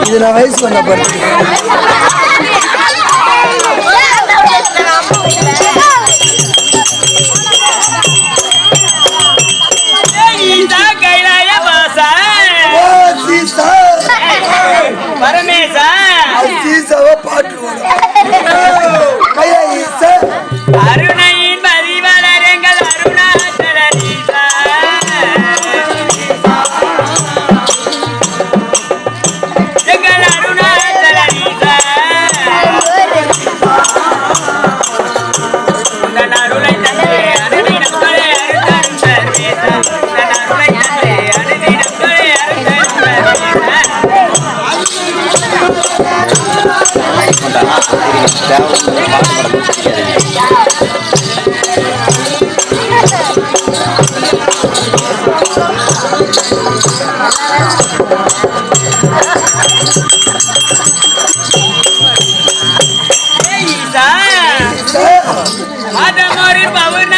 இது நான் வயசு ஓ சீசா பரமேசா. ஈசா மாதமொரு பௌர்ணமியில்